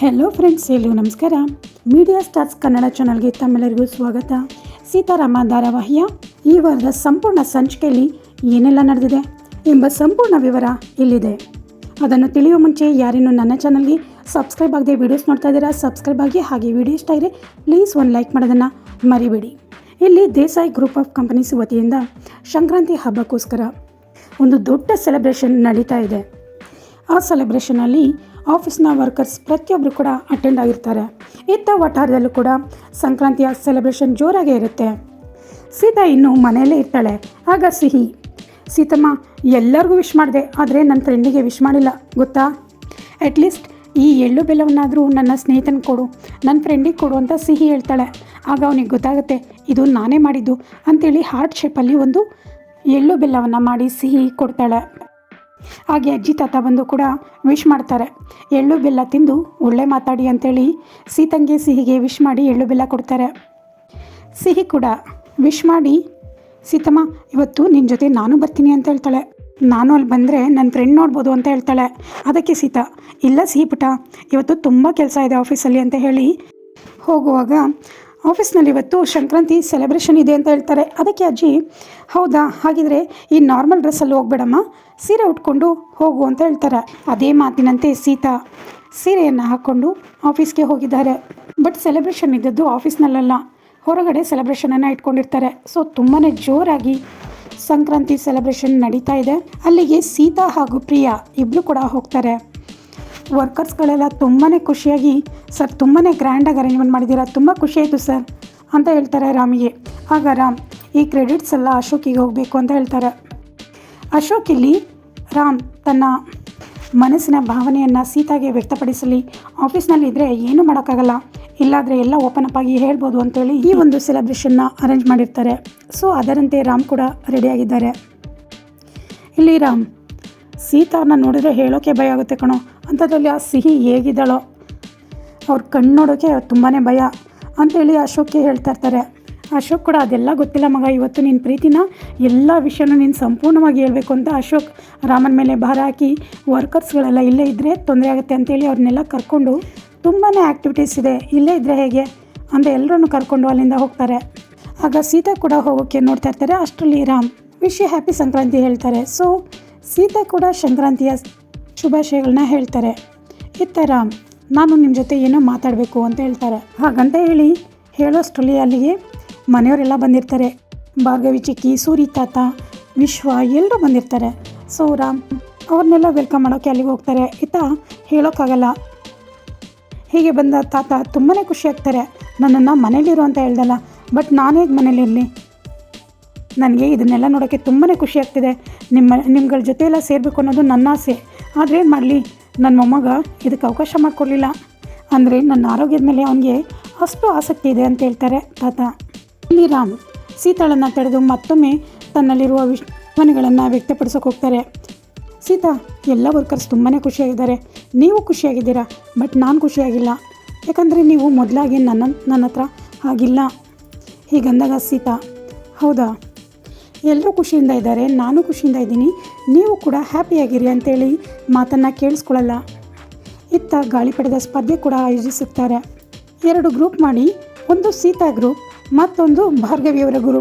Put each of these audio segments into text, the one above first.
Hello friends ಎಲ್ಲೂ ನಮಸ್ಕಾರ. Media stars Kannada ಚಾನಲ್ಗೆ ತಮ್ಮೆಲ್ಲರಿಗೂ ಸ್ವಾಗತ. ಸೀತಾರಾಮ ಧಾರಾವಾಹಿಯ ಈ ವಾರದ ಸಂಪೂರ್ಣ ಸಂಚಿಕೆಯಲ್ಲಿ ಏನೆಲ್ಲ ನಡೆದಿದೆ ಎಂಬ ಸಂಪೂರ್ಣ ವಿವರ ಇಲ್ಲಿದೆ. ಅದನ್ನು ತಿಳಿಯುವ ಮುಂಚೆ ಯಾರೇನು ನನ್ನ ಚಾನಲ್ಗೆ ಸಬ್ಸ್ಕ್ರೈಬ್ ಆಗದೆ ವೀಡಿಯೋಸ್ ನೋಡ್ತಾ ಇದ್ದೀರಾ ಸಬ್ಸ್ಕ್ರೈಬ್ ಆಗಿ ಹಾಗೆ ವಿಡಿಯೋ ಇಷ್ಟ ಇದ್ದರೆ ಪ್ಲೀಸ್ ಒಂದು ಲೈಕ್ ಮಾಡೋದನ್ನು ಮರಿಬೇಡಿ. ಇಲ್ಲಿ ದೇಸಾಯಿ ಗ್ರೂಪ್ ಆಫ್ ಕಂಪನೀಸ್ ವತಿಯಿಂದ ಸಂಕ್ರಾಂತಿ ಹಬ್ಬಕ್ಕೋಸ್ಕರ ಒಂದು ದೊಡ್ಡ ಸೆಲೆಬ್ರೇಷನ್ ನಡೀತಾ ಇದೆ. ಆ ಸೆಲೆಬ್ರೇಷನಲ್ಲಿ ಆಫೀಸ್ನ ವರ್ಕರ್ಸ್ ಪ್ರತಿಯೊಬ್ಬರು ಕೂಡ ಅಟೆಂಡ್ ಆಗಿರ್ತಾರೆ. ಇತ್ತ ವಠಾರದಲ್ಲೂ ಕೂಡ ಸಂಕ್ರಾಂತಿಯ ಸೆಲೆಬ್ರೇಷನ್ ಜೋರಾಗೇ ಇರುತ್ತೆ. ಸೀತಾ ಇನ್ನು ಮನೆಯಲ್ಲೇ ಇರ್ತಾಳೆ. ಆಗ ಸಿಹಿ, ಸೀತಮ್ಮ, ಎಲ್ಲರಿಗೂ ವಿಶ್ ಮಾಡಿದೆ, ಆದರೆ ನನ್ನ ಫ್ರೆಂಡಿಗೆ ವಿಶ್ ಮಾಡಿಲ್ಲ, ಗೊತ್ತಾ? ಅಟ್ಲೀಸ್ಟ್ ಈ ಎಳ್ಳು ಬೆಲ್ಲವನ್ನಾದರೂ ನನ್ನ ಸ್ನೇಹಿತನ ಕೊಡು. ನನ್ನ ಫ್ರೆಂಡಿಗೆ ಕೊಡು ಅಂತ ಸಿಹಿ ಹೇಳ್ತಾಳೆ. ಆಗ ಅವನಿಗೆ ಗೊತ್ತಾಗುತ್ತೆ, ಇದು ನಾನೇ ಮಾಡಿದ್ದು ಅಂತೇಳಿ ಹಾರ್ಟ್ ಶೇಪಲ್ಲಿ ಒಂದು ಎಳ್ಳು ಬೆಲ್ಲವನ್ನು ಮಾಡಿ ಸಿಹಿ ಕೊಡ್ತಾಳೆ. ಹಾಗೆ ಅಜ್ಜಿ, ತಾತ ಬಂದು ಕೂಡ ವಿಶ್ ಮಾಡ್ತಾರೆ. ಎಳ್ಳು ಬೆಲ್ಲ ತಿಂದು ಒಳ್ಳೆ ಮಾತಾಡಿ ಅಂತೇಳಿ ಸೀತಂಗೆ ಸಿಹಿಗೆ ವಿಶ್ ಮಾಡಿ ಎಳ್ಳು ಬೆಲ್ಲ ಕೊಡ್ತಾರೆ. ಸಿಹಿ ಕೂಡ ವಿಶ್ ಮಾಡಿ, ಸೀತಮ್ಮ, ಇವತ್ತು ನಿನ್ನ ಜೊತೆ ನಾನು ಬರ್ತೀನಿ ಅಂತ ಹೇಳ್ತಾಳೆ. ನಾನು ಅಲ್ಲಿ ಬಂದರೆ ನನ್ನ ಫ್ರೆಂಡ್ ನೋಡ್ಬೋದು ಅಂತ ಹೇಳ್ತಾಳೆ. ಅದಕ್ಕೆ ಸೀತಾ, ಇಲ್ಲ ಸಿಹಿ ಪುಟ ಇವತ್ತು ತುಂಬ ಕೆಲಸ ಇದೆ ಆಫೀಸಲ್ಲಿ ಅಂತ ಹೇಳಿ ಹೋಗುವಾಗ ಆಫೀಸ್ನಲ್ಲಿ ಇವತ್ತು ಸಂಕ್ರಾಂತಿ ಸೆಲೆಬ್ರೇಷನ್ ಇದೆ ಅಂತ ಹೇಳ್ತಾರೆ. ಅದಕ್ಕೆ ಅಜ್ಜಿ, ಹೌದಾ, ಹಾಗಿದ್ರೆ ಈ ನಾರ್ಮಲ್ ಡ್ರೆಸ್ಸಲ್ಲಿ ಹೋಗ್ಬೇಡಮ್ಮ. ಸೀರೆ ಉಟ್ಕೊಂಡು ಹೋಗು ಅಂತ ಹೇಳ್ತಾರೆ. ಅದೇ ಮಾತಿನಂತೆ ಸೀತಾ ಸೀರೆಯನ್ನು ಹಾಕ್ಕೊಂಡು ಆಫೀಸ್ಗೆ ಹೋಗಿದ್ದಾರೆ. ಬಟ್ ಸೆಲೆಬ್ರೇಷನ್ ಇದ್ದದ್ದು ಆಫೀಸ್ನಲ್ಲ ಹೊರಗಡೆ ಸೆಲೆಬ್ರೇಷನನ್ನು ಇಟ್ಕೊಂಡಿರ್ತಾರೆ. ಸೊ ತುಂಬಾ ಜೋರಾಗಿ ಸಂಕ್ರಾಂತಿ ಸೆಲೆಬ್ರೇಷನ್ ನಡೀತಾ ಇದೆ. ಅಲ್ಲಿಗೆ ಸೀತಾ ಹಾಗೂ ಪ್ರಿಯಾ ಇಬ್ಬರು ಕೂಡ ಹೋಗ್ತಾರೆ. ವರ್ಕರ್ಸ್ಗಳೆಲ್ಲ ತುಂಬಾ ಖುಷಿಯಾಗಿ, ಸರ್ ತುಂಬಾ ಗ್ರ್ಯಾಂಡಾಗಿ ಅರೇಂಜ್ಮೆಂಟ್ ಮಾಡಿದ್ದೀರಾ? ತುಂಬ ಖುಷಿ ಆಯಿತು, ಸರ್, ಅಂತ ಹೇಳ್ತಾರೆ ರಾಮಿಗೆ. ಆಗ ರಾಮ್, ಈ ಕ್ರೆಡಿಟ್ಸ್ ಎಲ್ಲ ಅಶೋಕಿಗೆ ಹೋಗಬೇಕು ಅಂತ ಹೇಳ್ತಾರೆ. ಅಶೋಕ್ ಇಲ್ಲಿ ರಾಮ್ ತನ್ನ ಮನಸ್ಸಿನ ಭಾವನೆಯನ್ನು ಸೀತಾಗೆ ವ್ಯಕ್ತಪಡಿಸಲಿ. ಆಫೀಸ್ನಲ್ಲಿ ಇದ್ದರೆ ಏನೂ ಮಾಡೋಕ್ಕಾಗಲ್ಲ. ಇಲ್ಲಾದರೆ ಎಲ್ಲ ಓಪನ್ ಅಪ್ ಆಗಿ ಹೇಳ್ಬೋದು ಅಂತೇಳಿ ಈ ಒಂದು ಸೆಲೆಬ್ರೇಷನ್ನ ಅರೇಂಜ್ ಮಾಡಿರ್ತಾರೆ. ಸೊ, ಅದರಂತೆ ರಾಮ್ ಕೂಡ ರೆಡಿಯಾಗಿದ್ದಾರೆ. ಇಲ್ಲಿ ರಾಮ್ ಸೀತಾನ ನೋಡಿದ್ರೆ ಹೇಳೋಕೆ ಭಯ ಆಗುತ್ತೆ ಕಣೋ. ಅಂಥದ್ರಲ್ಲಿ ಆ ಸಿಹಿ ಹೇಗಿದ್ದಾಳೋ. ಅವ್ರ ಕಣ್ಣು ನೋಡೋಕ್ಕೆ ತುಂಬಾ ಭಯ ಅಂತೇಳಿ ಅಶೋಕ್ಗೆ ಹೇಳ್ತಾ ಇರ್ತಾರೆ. ಅಶೋಕ್ ಕೂಡ ಅದೆಲ್ಲ ಗೊತ್ತಿಲ್ಲ ಮಗ. ಇವತ್ತು ನಿನ್ನ ಪ್ರೀತಿನ ಎಲ್ಲ ವಿಷಯನೂ ನೀನು ಸಂಪೂರ್ಣವಾಗಿ ಹೇಳಬೇಕು ಅಂತ ಅಶೋಕ್ ರಾಮನ ಮೇಲೆ ಭಾರ ಹಾಕಿ ವರ್ಕರ್ಸ್ಗಳೆಲ್ಲ ಇಲ್ಲೇ ಇದ್ದರೆ ತೊಂದರೆ ಆಗುತ್ತೆ ಅಂತೇಳಿ ಅವ್ರನ್ನೆಲ್ಲ ಕರ್ಕೊಂಡು ತುಂಬಾ ಆ್ಯಕ್ಟಿವಿಟೀಸ್ ಇದೆ. ಇಲ್ಲೇ ಇದ್ದರೆ ಹೇಗೆ? ಅಂತ ಎಲ್ಲರನ್ನು ಕರ್ಕೊಂಡು ಅಲ್ಲಿಂದ ಹೋಗ್ತಾರೆ. ಆಗ ಸೀತಾ ಕೂಡ ಹೋಗೋಕ್ಕೆ ನೋಡ್ತಾ ಇರ್ತಾರೆ. ಅಷ್ಟರಲ್ಲಿ ರಾಮ್, ವಿಶ್ ಹ್ಯಾಪಿ ಸಂಕ್ರಾಂತಿ ಹೇಳ್ತಾರೆ. ಸೊ ಸೀತಾ ಕೂಡ ಸಂಕ್ರಾಂತಿಯ ಶುಭಾಶಯಗಳನ್ನ ಹೇಳ್ತಾರೆ. ಇತ್ತ ರಾಮ್, ನಾನು ನಿಮ್ಮ ಜೊತೆ ಏನೋ ಮಾತಾಡಬೇಕು ಅಂತ ಹೇಳ್ತಾರೆ. ಹಾಗಂತ ಹೇಳಿ ಹೇಳೋಷ್ಟರಲ್ಲಿ ಅಲ್ಲಿಗೆ ಮನೆಯವರೆಲ್ಲ ಬಂದಿರ್ತಾರೆ. ಭಾರ್ಗವಿ, ಚಿಕ್ಕಿ, ಸೂರಿ, ತಾತ, ವಿಶ್ವ ಎಲ್ಲರೂ ಬಂದಿರ್ತಾರೆ. ಸೊ ರಾಮ್ ಅವ್ರನ್ನೆಲ್ಲ ವೆಲ್ಕಮ್ ಮಾಡೋಕ್ಕೆ ಅಲ್ಲಿಗೆ ಹೋಗ್ತಾರೆ. ಈತ ಹೇಳೋಕ್ಕಾಗಲ್ಲ. ಹೀಗೆ ಬಂದ ತಾತ ತುಂಬಾ ಖುಷಿ ಆಗ್ತಾರೆ. ನನ್ನನ್ನು ಮನೇಲಿರು ಅಂತ ಹೇಳ್ದಲ್ಲ ಬಟ್ ನಾನು ಹೇಗೆ ಮನೇಲಿರಲಿ ನನಗೆ ಇದನ್ನೆಲ್ಲ ನೋಡೋಕ್ಕೆ ತುಂಬಾ ಖುಷಿ ಆಗ್ತಿದೆ. ನಿಮ್ಮ, ನಿಮ್ಗಳ ಜೊತೆ ಎಲ್ಲ ಸೇರಬೇಕು ಅನ್ನೋದು ನನ್ನ ಆಸೆ. ಆದರೆ ಏನು ಮಾಡಲಿ? ನನ್ನ ಮೊಮ್ಮಗ ಇದಕ್ಕೆ ಅವಕಾಶ ಮಾಡಿಕೊಡ್ಲಿಲ್ಲ. ಅಂದರೆ ನನ್ನ ಆರೋಗ್ಯದ ಮೇಲೆ ಅವನಿಗೆ ಅಷ್ಟು ಆಸಕ್ತಿ ಇದೆ ಅಂತ ಹೇಳ್ತಾರೆ ತಾತ. ಇಲ್ಲಿ ರಾಮ್ ಸೀತಾಳನ್ನು ತಡೆದು ಮತ್ತೊಮ್ಮೆ ತನ್ನಲ್ಲಿರುವ ವಿಶ್ವನೆಗಳನ್ನು ವ್ಯಕ್ತಪಡಿಸೋಕೆ ಹೋಗ್ತಾರೆ. ಸೀತಾ, ಎಲ್ಲ ವರ್ಕರ್ಸ್ ತುಂಬಾ ಖುಷಿಯಾಗಿದ್ದಾರೆ. ನೀವು ಖುಷಿಯಾಗಿದ್ದೀರಾ? ಬಟ್ ನಾನು ಖುಷಿಯಾಗಿಲ್ಲ. ಯಾಕಂದರೆ ನೀವು ಮೊದಲಾಗಿ ನನ್ನ ನನ್ನ ಹತ್ರ ಆಗಿಲ್ಲ ಹೀಗಂದಾಗ ಸೀತಾ, ಹೌದಾ? ಎಲ್ಲರೂ ಖುಷಿಯಿಂದ ಇದ್ದಾರೆ, ನಾನು ಖುಷಿಯಿಂದ ಇದ್ದೀನಿ. ನೀವು ಕೂಡ ಹ್ಯಾಪಿಯಾಗಿರಿ ಅಂತೇಳಿ ಮಾತನ್ನು ಕೇಳಿಸ್ಕೊಳ್ಳಲ್ಲ. ಇತ್ತ ಗಾಳಿಪಟದ ಸ್ಪರ್ಧೆ ಕೂಡ ಆಯೋಜಿಸುತ್ತಾರೆ. ಎರಡು ಗ್ರೂಪ್ ಮಾಡಿ, ಒಂದು ಸೀತಾ ಗ್ರೂಪ್. ಮತ್ತೊಂದು ಭಾರ್ಗವಿಯವರ ಗುರು.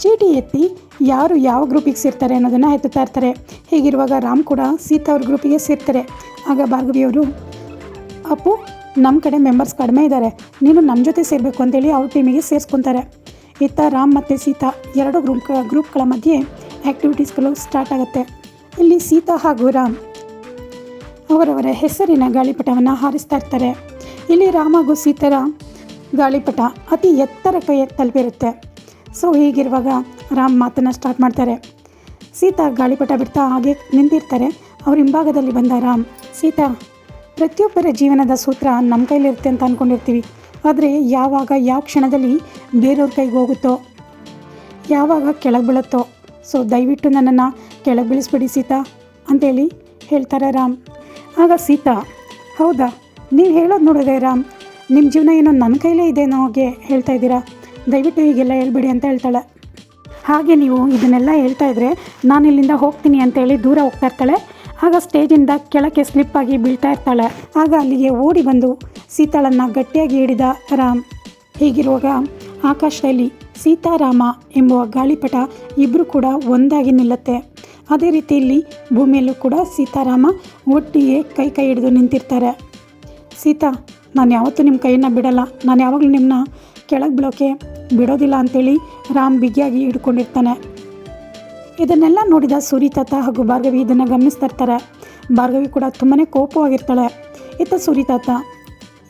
ಚೀಟಿ ಎತ್ತಿ ಯಾರು ಯಾವ ಗ್ರೂಪಿಗೆ ಸೇರ್ತಾರೆ ಅನ್ನೋದನ್ನು ಎತ್ತುತ್ತಾ ಇರ್ತಾರೆ. ಹೀಗಿರುವಾಗ ರಾಮ್ ಕೂಡ ಸೀತಾ ಅವ್ರ ಗ್ರೂಪಿಗೆ ಸೇರ್ತಾರೆ. ಆಗ ಭಾರ್ಗವಿಯವರು, ಅಪ್ಪು ನಮ್ಮ ಕಡೆ ಮೆಂಬರ್ಸ್ ಕಡಿಮೆ ಇದ್ದಾರೆ ನೀನು ನಮ್ಮ ಜೊತೆ ಸೇರಬೇಕು ಅಂತೇಳಿ ಅವ್ರ ಟೀಮಿಗೆ ಸೇರಿಸ್ಕೊತಾರೆ. ಇತ್ತ ರಾಮ್ ಮತ್ತು ಸೀತಾ ಎರಡು ಗ್ರೂಪ್ ಗ್ರೂಪ್ಗಳ ಮಧ್ಯೆ ಆ್ಯಕ್ಟಿವಿಟೀಸ್ಗಳು ಸ್ಟಾರ್ಟ್ ಆಗುತ್ತೆ. ಇಲ್ಲಿ ಸೀತಾ ಹಾಗೂ ರಾಮ್ ಅವರವರ ಹೆಸರಿನ ಗಾಳಿಪಟವನ್ನು ಹಾರಿಸ್ತಾ ಇರ್ತಾರೆ. ಇಲ್ಲಿ ರಾಮ್ ಹಾಗೂ ಸೀತರ ಗಾಳಿಪಟ ಅತಿ ಎತ್ತರಕ್ಕೆ ತಲುಪಿರುತ್ತೆ. ಸೊ ಹೀಗಿರುವಾಗ ರಾಮ್ ಮಾತನ್ನು ಸ್ಟಾರ್ಟ್ ಮಾಡ್ತಾರೆ. ಸೀತಾ ಗಾಳಿಪಟ ಬಿಡ್ತಾ ಹಾಗೆ ನಿಂತಿರ್ತಾರೆ. ಅವ್ರ ಹಿಂಭಾಗದಲ್ಲಿ ಬಂದ ರಾಮ್, ಸೀತಾ, ಪ್ರತಿಯೊಬ್ಬರ ಜೀವನದ ಸೂತ್ರ ನಮ್ಮ ಕೈಲಿರುತ್ತೆ ಅಂತ ಅಂದ್ಕೊಂಡಿರ್ತೀವಿ ಆದರೆ ಯಾವಾಗ, ಯಾವ ಕ್ಷಣದಲ್ಲಿ ಬೇರೆಯವ್ರ ಕೈಗೆ ಹೋಗುತ್ತೋ, ಯಾವಾಗ ಕೆಳಗೆ ಬೀಳುತ್ತೋ ಸೊ ದಯವಿಟ್ಟು ನನ್ನನ್ನು ಕೆಳಗೆ ಬೀಳಿಸ್ಬಿಡಿ ಸೀತಾ ಅಂತೇಳಿ ಹೇಳ್ತಾರೆ ರಾಮ್. ಆಗ ಸೀತಾ, ಹೌದಾ, ನೀವು ಹೇಳೋದು ನೋಡಿದೆ ರಾಮ್ ನಿಮ್ಮ ಜೀವನ ಏನೋ ನನ್ನ ಕೈಲೇ ಇದೆ ಹಾಗೆ ಹೇಳ್ತಾ ಇದ್ದೀರಾ? ದಯವಿಟ್ಟು ಹೀಗೆಲ್ಲ ಹೇಳ್ಬಿಡಿ ಅಂತ ಹೇಳ್ತಾಳೆ. ಹಾಗೆ ನೀವು ಇದನ್ನೆಲ್ಲ ಹೇಳ್ತಾ ಇದ್ದರೆ ನಾನು ಇಲ್ಲಿಂದ ಹೋಗ್ತೀನಿ ಅಂತೇಳಿ ದೂರ ಹೋಗ್ತಾ ಇರ್ತಾಳೆ. ಆಗ ಸ್ಟೇಜಿಂದ ಕೆಳಕ್ಕೆ ಸ್ಲಿಪ್ ಆಗಿ ಬೀಳ್ತಾ ಇರ್ತಾಳೆ. ಆಗ ಅಲ್ಲಿಗೆ ಓಡಿ ಬಂದು ಸೀತಾಳನ್ನು ಗಟ್ಟಿಯಾಗಿ ಹಿಡಿದ ರಾಮ್. ಹೀಗಿರುವಾಗ ಆಕಾಶದಲ್ಲಿ ಸೀತಾರಾಮ ಎಂಬುವ ಗಾಳಿಪಟ ಇಬ್ಬರು ಕೂಡ ಒಂದಾಗಿ ನಿಲ್ಲುತ್ತೆ. ಅದೇ ರೀತಿಯಲ್ಲಿ ಭೂಮಿಯಲ್ಲೂ ಕೂಡ ಸೀತಾರಾಮ ಒಟ್ಟಿಗೆ ಕೈ ಕೈ ಹಿಡಿದು ನಿಂತಿರ್ತಾರೆ. ಸೀತಾ ನಾನು ಯಾವತ್ತೂ ನಿಮ್ಮ ಕೈಯನ್ನು ಬಿಡಲ್ಲ. ನಾನು ಯಾವಾಗಲೂ ನಿಮ್ಮನ್ನ ಕೆಳಗೆ ಬಿಡೋಕೆ ಬಿಡೋದಿಲ್ಲ ಅಂತೇಳಿ ರಾಮ್ ಬಿಗಿಯಾಗಿ ಹಿಡ್ಕೊಂಡಿರ್ತಾನೆ. ಇದನ್ನೆಲ್ಲ ನೋಡಿದ ಸೂರಿತಾತ ಹಾಗೂ ಭಾರ್ಗವಿ ಇದನ್ನು ಗಮನಿಸ್ತಾ ಇರ್ತಾರೆ. ಭಾರ್ಗವಿ ಕೂಡ ತುಂಬಾ ಕೋಪವಾಗಿರ್ತಾಳೆ. ಇತ್ತ ಸೂರಿತಾತ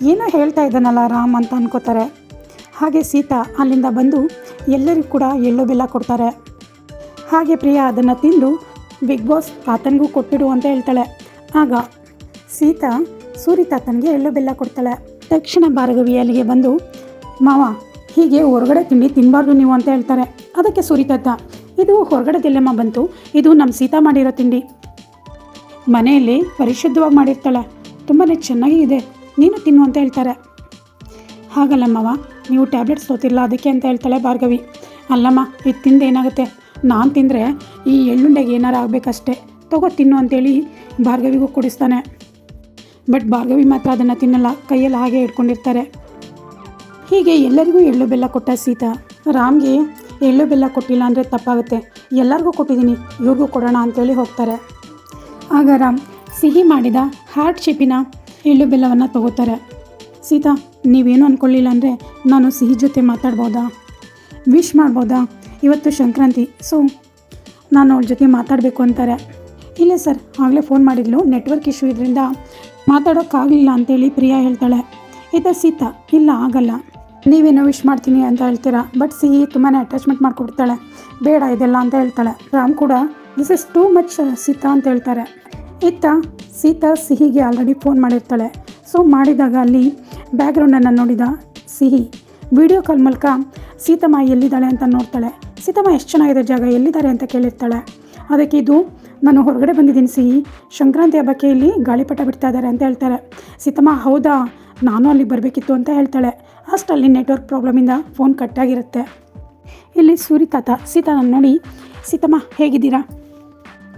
ಏನೋ ಹೇಳ್ತಾ ಇದ್ದಾನಲ್ಲ ರಾಮ್ ಅಂತ ಅನ್ಕೋತಾರೆ. ಹಾಗೆ ಸೀತಾ ಅಲ್ಲಿಂದ ಬಂದು ಎಲ್ಲರಿಗೂ ಕೂಡ ಎಳ್ಳು ಬೆಲ್ಲ ಕೊಡ್ತಾರೆ. ಹಾಗೆ ಪ್ರಿಯಾ ಅದನ್ನು ತಿಂದು ಬಿಗ್ ಬಾಸ್ ತಾತನಿಗೂ ಕೊಟ್ಟಿಡು ಅಂತ ಹೇಳ್ತಾಳೆ. ಆಗ ಸೀತಾ ಸೂರಿ ತಾತನಿಗೆ ಎಳ್ಳು ಬೆಲ್ಲ ಕೊಡ್ತಾಳೆ. ತಕ್ಷಣ ಭಾರ್ಗವಿ ಅಲ್ಲಿಗೆ ಬಂದು, ಮಾವ, ಹೀಗೆ ಹೊರಗಡೆ ತಿಂಡಿ ತಿನ್ನಬಾರ್ದು ನೀವು ಅಂತ ಹೇಳ್ತಾರೆ. ಅದಕ್ಕೆ ಸೂರಿ ತಾತ, ಇದು ಹೊರಗಡೆದೆಲ್ಲಮ್ಮ ಬಂತು. ಇದು ನಮ್ಮ ಸೀತಾ ಮಾಡಿರೋ ತಿಂಡಿ. ಮನೆಯಲ್ಲಿ ಪರಿಶುದ್ಧವಾಗಿ ಮಾಡಿರ್ತಾಳೆ. ತುಂಬಾ ಚೆನ್ನಾಗಿ ಇದೆ. ನೀನು ತಿನ್ನು ಅಂತ ಹೇಳ್ತಾರೆ. ಹಾಗಲ್ಲಮ್ಮವ ನೀವು ಟ್ಯಾಬ್ಲೆಟ್ಸ್ ತೋತಿಲ್ಲ ಅದಕ್ಕೆ ಅಂತ ಹೇಳ್ತಾಳೆ ಭಾರ್ಗವಿ. ಅಲ್ಲಮ್ಮ, ಇದು ತಿಂದು ಏನಾಗುತ್ತೆ? ನಾನು ತಿಂದರೆ ಈ ಎಳ್ಳುಂಡೆಗೆ ಏನಾರು ಆಗಬೇಕಷ್ಟೇ. ತಗೋ ತಿನ್ನು ಅಂತೇಳಿ ಭಾರ್ಗವಿಗೂ ಕುಡಿಸ್ತಾನೆ. ಬಟ್ ಭಾರ್ಗವಿ ಮಾತ್ರ ಅದನ್ನು ತಿನ್ನಲ್ಲ, ಕೈಯಲ್ಲಿ ಹಾಗೆ ಇಟ್ಕೊಂಡಿರ್ತಾರೆ ಹೀಗೆ ಎಲ್ಲರಿಗೂ ಎಳ್ಳು ಬೆಲ್ಲ ಕೊಟ್ಟ ಸೀತಾ. ರಾಮ್ಗೆ ಎಳ್ಳು ಬೆಲ್ಲ ಕೊಟ್ಟಿಲ್ಲ ಅಂದರೆ ತಪ್ಪಾಗುತ್ತೆ. ಎಲ್ಲರಿಗೂ ಕೊಟ್ಟಿದ್ದೀನಿ, ಇವ್ರಿಗೂ ಕೊಡೋಣ ಅಂತೇಳಿ ಹೋಗ್ತಾರೆ. ಆಗ ರಾಮ್ ಸಿಹಿ ಮಾಡಿದ ಹಾರ್ಟ್ ಶೇಪಿನ ಎಳ್ಳು ಬೆಲ್ಲವನ್ನು ತಗೋತಾರೆ. ಸೀತಾ, ನೀವೇನು ಅಂದ್ಕೊಳ್ಳಿಲ್ಲ ಅಂದರೆ ನಾನು ಸಿಹಿ ಜೊತೆ ಮಾತಾಡ್ಬೋದಾ? ವಿಶ್ ಮಾಡ್ಬೋದಾ? ಇವತ್ತು ಸಂಕ್ರಾಂತಿ ಸೊ ನಾನು ಅವ್ಳ ಜೊತೆ ಮಾತಾಡಬೇಕು ಅಂತಾರೆ. ಇಲ್ಲ ಸರ್, ಆಗಲೇ ಫೋನ್ ಮಾಡಿದ್ಲು ನೆಟ್ವರ್ಕ್ ಇಶ್ಯೂ ಇದರಿಂದ ಮಾತಾಡೋಕ್ಕಾಗಲಿಲ್ಲ ಅಂತೇಳಿ ಪ್ರಿಯಾ ಹೇಳ್ತಾಳೆ, ಇದು ಸೀತಾ, ಇಲ್ಲ ಆಗಲ್ಲ. ನೀವೇನೋ ವಿಶ್ ಮಾಡ್ತೀನಿ ಅಂತ ಹೇಳ್ತೀರಾ? ಬಟ್ ಸಿಹಿ ತುಂಬಾ ಅಟ್ಯಾಚ್ಮೆಂಟ್ ಮಾಡಿಕೊಡ್ತಾಳೆ ಬೇಡ ಇದೆಲ್ಲ ಅಂತ ಹೇಳ್ತಾಳೆ. ರಾಮ್ ಕೂಡ this is too much Sita, ಅಂತ ಹೇಳ್ತಾರೆ. ಇತ್ತ ಸೀತಾ ಸಿಹಿಗೆ ಆಲ್ರೆಡಿ ಫೋನ್ ಮಾಡಿರ್ತಾಳೆ. ಸೊ ಮಾಡಿದಾಗ ಅಲ್ಲಿ ಬ್ಯಾಕ್ಗ್ರೌಂಡನ್ನು ನೋಡಿದ ಸಿಹಿ. ವಿಡಿಯೋ ಕಾಲ್ ಮೂಲಕ, ಸೀತಮ್ಮ ಎಲ್ಲಿದ್ದಾಳೆ? ಅಂತ ನೋಡ್ತಾಳೆ. ಸೀತಮ್ಮ, ಎಷ್ಟು ಚೆನ್ನಾಗಿದೆ ಜಾಗ, ಎಲ್ಲಿದ್ದಾರೆ? ಅಂತ ಕೇಳಿರ್ತಾಳೆ. ಅದಕ್ಕೆ ಇದು ನಾನು ಹೊರಗಡೆ ಬಂದಿದ್ದೀನಿ. ಸಿಹಿ ಸಂಕ್ರಾಂತಿ ಹಬ್ಬಕ್ಕೆ ಇಲ್ಲಿ ಗಾಳಿಪಟ ಬಿಡ್ತಾ ಇದ್ದಾರೆ ಅಂತ ಹೇಳ್ತಾರೆ. ಸೀತಮ್ಮ, ಹೌದಾ? ನಾನು ಅಲ್ಲಿಗೆ ಬರಬೇಕಿತ್ತು ಅಂತ ಹೇಳ್ತಾಳೆ. ಅಷ್ಟಲ್ಲಿ ನೆಟ್ವರ್ಕ್ ಪ್ರಾಬ್ಲಮಿಂದ ಫೋನ್ ಕಟ್ಟಾಗಿರುತ್ತೆ. ಇಲ್ಲಿ ಸೂರಿ ತಾತ ನಾನು ನೋಡಿ, ಸೀತಮ್ಮ, ಹೇಗಿದ್ದೀರಾ?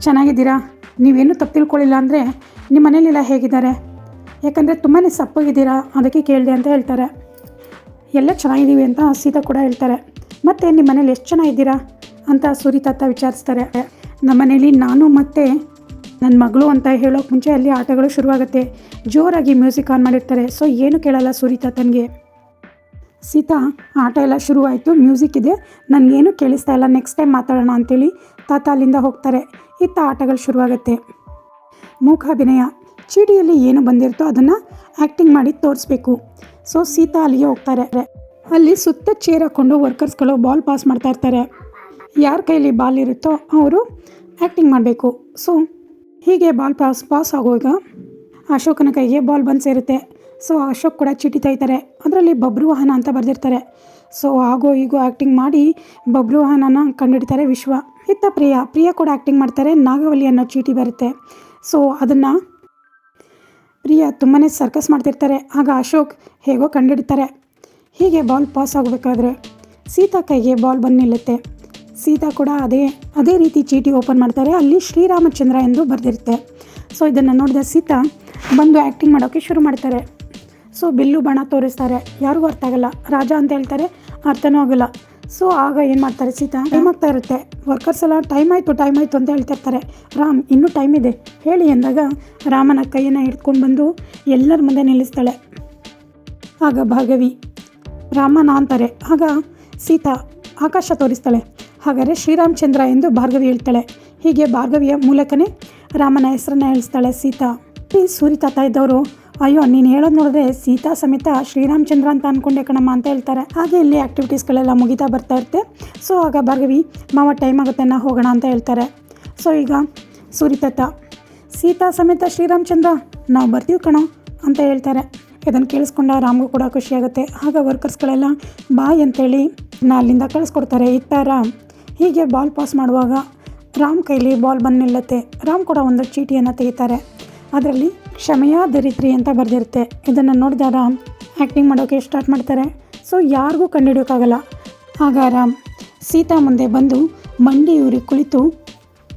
ಚೆನ್ನಾಗಿದ್ದೀರಾ? ನೀವೇನು ತಪ್ಪು ತಿಳ್ಕೊಳ್ಳಿಲ್ಲ ಅಂದರೆ ನಿಮ್ಮ ಮನೇಲೆಲ್ಲ ಹೇಗಿದ್ದಾರೆ? ಯಾಕಂದರೆ ತುಂಬಾ ಸಪ್ಪಗಿದ್ದೀರಾ? ಅದಕ್ಕೆ ಕೇಳಿದೆ ಅಂತ ಹೇಳ್ತಾರೆ. ಎಲ್ಲ ಚೆನ್ನಾಗಿದ್ದೀವಿ ಅಂತ ಸೀತಾ ಕೂಡ ಹೇಳ್ತಾರೆ. ಮತ್ತು ನಿಮ್ಮ ಮನೇಲಿ ಎಷ್ಟು ಚೆನ್ನಾಗಿದ್ದೀರಾ? ಅಂತ ಸೂರಿ ತಾತ ವಿಚಾರಿಸ್ತಾರೆ. ನಮ್ಮ ಮನೇಲಿ ನಾನು ಮತ್ತು ನನ್ನ ಮಗಳು ಅಂತ ಹೇಳೋಕೆ ಮುಂಚೆ ಅಲ್ಲಿ ಆಟಗಳು ಶುರುವಾಗುತ್ತೆ. ಜೋರಾಗಿ ಮ್ಯೂಸಿಕ್ ಆನ್ ಮಾಡಿರ್ತಾರೆ. ಸೊ ಏನು ಕೇಳಲ್ಲ ಸುರಿತಾ ತನಗೆ. ಸೀತಾ, ಆಟ ಎಲ್ಲ ಶುರುವಾಯಿತು. ಮ್ಯೂಸಿಕ್ ಇದೆ. ನನಗೇನು ಕೇಳಿಸ್ತಾ ಇಲ್ಲ. ನೆಕ್ಸ್ಟ್ ಟೈಮ್ ಮಾತಾಡೋಣ ಅಂತೇಳಿ ತಾತ ಅಲ್ಲಿಂದ ಹೋಗ್ತಾರೆ. ಇತ್ತ ಆಟಗಳು ಶುರುವಾಗುತ್ತೆ. ಮೂಕಾಭಿನಯ ಚೀಟಿಯಲ್ಲಿ ಏನು ಬಂದಿರುತ್ತೋ ಅದನ್ನು ಆ್ಯಕ್ಟಿಂಗ್ ಮಾಡಿ ತೋರಿಸ್ಬೇಕು. ಸೊ ಸೀತಾ ಅಲ್ಲಿಗೆ ಹೋಗ್ತಾರೆ. ಅಲ್ಲಿ ಸುತ್ತ ಚೇರ್ ಹಾಕ್ಕೊಂಡು ವರ್ಕರ್ಸ್ಗಳು ಬಾಲ್ ಪಾಸ್ ಮಾಡ್ತಾ ಇರ್ತಾರೆ. ಯಾರ ಕೈಲಿ ಬಾಲ್ ಇರುತ್ತೋ ಅವರು ಆ್ಯಕ್ಟಿಂಗ್ ಮಾಡಬೇಕು. ಸೊ ಹೀಗೆ ಬಾಲ್ ಪಾಸ್ ಪಾಸ್ ಆಗುವಾಗ ಅಶೋಕನ ಕೈಗೆ ಬಾಲ್ ಬಂದು ಸೇರುತ್ತೆ. ಸೊ ಅಶೋಕ್ ಕೂಡ ಚೀಟಿ ತೆಗಿತಾರೆ. ಅದರಲ್ಲಿ ಬಬ್ರು ವಾಹನ ಅಂತ ಬರೆದಿರ್ತಾರೆ. ಸೊ ಆಗೋ ಈಗೋ ಆ್ಯಕ್ಟಿಂಗ್ ಮಾಡಿ ಬಬ್ರು ವಾಹನನ ಕಂಡುಹಿಡ್ತಾರೆ ವಿಶ್ವ. ಇತ್ತ ಪ್ರಿಯಾ. ಪ್ರಿಯಾ ಕೂಡ ಆ್ಯಕ್ಟಿಂಗ್ ಮಾಡ್ತಾರೆ. ನಾಗವಲ್ಲಿ ಅನ್ನೋ ಚೀಟಿ ಬರುತ್ತೆ. ಸೊ ಅದನ್ನು ಪ್ರಿಯಾ ತುಂಬಾ ಸರ್ಕಸ್ ಮಾಡ್ತಿರ್ತಾರೆ. ಆಗ ಅಶೋಕ್ ಹೇಗೋ ಕಂಡುಹಿಡ್ತಾರೆ. ಹೀಗೆ ಬಾಲ್ ಪಾಸ್ ಆಗಬೇಕಾದ್ರೆ ಸೀತಾ ಕೈಗೆ ಬಾಲ್ ಬಂದು ನಿಲ್ಲುತ್ತೆ. ಸೀತಾ ಕೂಡ ಅದೇ ಅದೇ ರೀತಿ ಚೀಟಿ ಓಪನ್ ಮಾಡ್ತಾರೆ. ಅಲ್ಲಿ ಶ್ರೀರಾಮಚಂದ್ರ ಎಂದು ಬರೆದಿರುತ್ತೆ. ಸೊ ಇದನ್ನು ನೋಡಿದ ಸೀತಾ ಬಂದು ಆ್ಯಕ್ಟಿಂಗ್ ಮಾಡೋಕ್ಕೆ ಶುರು ಮಾಡ್ತಾರೆ. ಸೊ ಬಿಲ್ಲು ಬಣ ತೋರಿಸ್ತಾರೆ. ಯಾರಿಗೂ ಅರ್ಥ ಆಗಲ್ಲ. ರಾಜ ಅಂತ ಹೇಳ್ತಾರೆ, ಅರ್ಥನೂ ಆಗಲ್ಲ. ಸೊ ಆಗ ಏನು ಮಾಡ್ತಾರೆ ಸೀತಾ? ಟೈಮ್ ಆಗ್ತಾ ಇರುತ್ತೆ? ವರ್ಕರ್ಸ್ ಎಲ್ಲ ಟೈಮ್ ಆಯಿತು ಟೈಮ್ ಆಯಿತು ಅಂತ ಹೇಳ್ತಿರ್ತಾರೆ ರಾಮ್, ಇನ್ನೂ ಟೈಮ್ ಇದೆ. ಹೇಳಿ ಅಂದಾಗ ರಾಮನ ಕೈಯನ್ನು ಹಿಡ್ಕೊಂಡು ಬಂದು ಎಲ್ಲರ ಮುಂದೆ ನಿಲ್ಲಿಸ್ತಾಳೆ. ಆಗ ಭಾಗವಿ ರಾಮನ ಅಂತಾರೆ. ಆಗ ಸೀತಾ ಆಕಾಶ ತೋರಿಸ್ತಾಳೆ. ಹಾಗಾದರೆ ಶ್ರೀರಾಮಚಂದ್ರ ಎಂದು ಭಾರ್ಗವಿ ಹೇಳ್ತಾಳೆ. ಹೀಗೆ ಭಾರ್ಗವಿಯ ಮೂಲಕನೇ ರಾಮನ ಹೆಸರನ್ನ ಹೇಳಿಸ್ತಾಳೆ ಸೀತಾ. ಪ್ಲೀಸ್ ಸೂರಿ ತಾತ ಇದ್ದವರು, ಅಯ್ಯೋ, ನೀನು ಹೇಳೋದು ನೋಡಿದ್ರೆ ಸೀತಾ ಸಮೇತ ಶ್ರೀರಾಮಚಂದ್ರ ಅಂತ ಅಂದ್ಕೊಂಡೆ ಕಣಮ್ಮ ಅಂತ ಹೇಳ್ತಾರೆ. ಹಾಗೆ ಇಲ್ಲಿ ಆ್ಯಕ್ಟಿವಿಟೀಸ್ಗಳೆಲ್ಲ ಮುಗಿತಾ ಬರ್ತಾ ಇರುತ್ತೆ. ಸೊ ಆಗ ಭಾರ್ಗವಿ, ಮಾವ ಟೈಮ್ ಆಗುತ್ತೆ, ನಾ ಹೋಗೋಣ ಅಂತ ಹೇಳ್ತಾರೆ. ಸೊ ಈಗ ಸೂರಿತಾತ ಸೀತಾ ಸಮೇತ ಶ್ರೀರಾಮಚಂದ್ರ, ನಾವು ಬರ್ತೀವಿ ಕಣೋ ಅಂತ ಹೇಳ್ತಾರೆ. ಇದನ್ನು ಕೇಳಿಸ್ಕೊಂಡ ರಾಮ್ಗೂ ಕೂಡ ಖುಷಿಯಾಗುತ್ತೆ ಆಗ ವರ್ಕರ್ಸ್ಗಳೆಲ್ಲ ಬಾಯ್ ಅಂತೇಳಿ ನಾ ಅಲ್ಲಿಂದ ಕಳಿಸ್ಕೊಡ್ತಾರೆ. ಇತ್ತ ರಾಮ್ ಹೀಗೆ ಬಾಲ್ ಪಾಸ್ ಮಾಡುವಾಗ ರಾಮ್ ಕೈಲಿ ಬಾಲ್ ಬಂದು ನಿಲ್ಲತ್ತೆ ರಾಮ್ ಕೂಡ ಒಂದು ಚೀಟಿಯನ್ನು ತೆಗಿತಾರೆ. ಅದರಲ್ಲಿ ಕ್ಷಮೆಯ ದರಿದ್ರಿ ಅಂತ ಬರೆದಿರುತ್ತೆ. ಇದನ್ನು ನೋಡಿದ ರಾಮ್ ಆ್ಯಕ್ಟಿಂಗ್ ಮಾಡೋಕ್ಕೆ ಸ್ಟಾರ್ಟ್ ಮಾಡ್ತಾರೆ. ಸೊ ಯಾರಿಗೂ ಕಂಡುಹಿಡಿಯೋಕ್ಕಾಗಲ್ಲ. ಆಗ ರಾಮ್ ಸೀತಾ ಮುಂದೆ ಬಂದು ಮಂಡಿ ಕುಳಿತು